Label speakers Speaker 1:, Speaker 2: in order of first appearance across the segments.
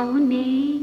Speaker 1: Oh Tony.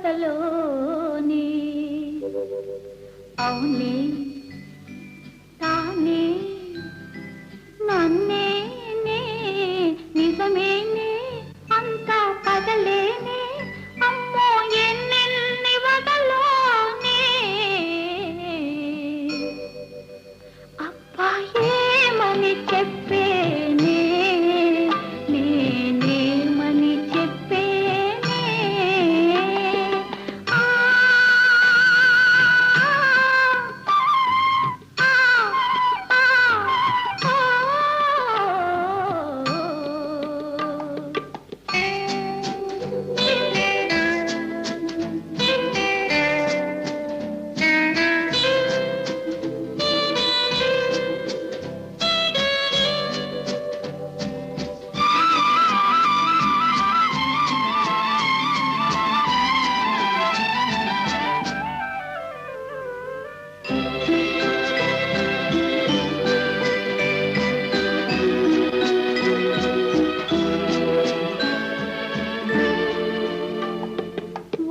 Speaker 1: కథలోని. అవునే.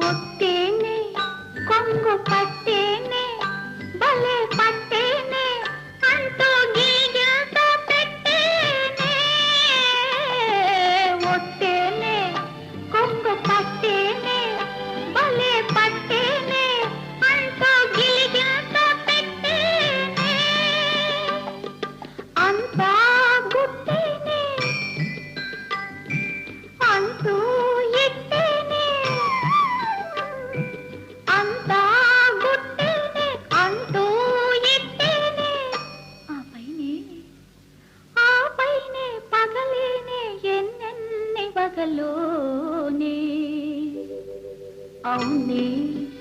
Speaker 1: ಕೊಟ್ಟಿ অনেক অনেক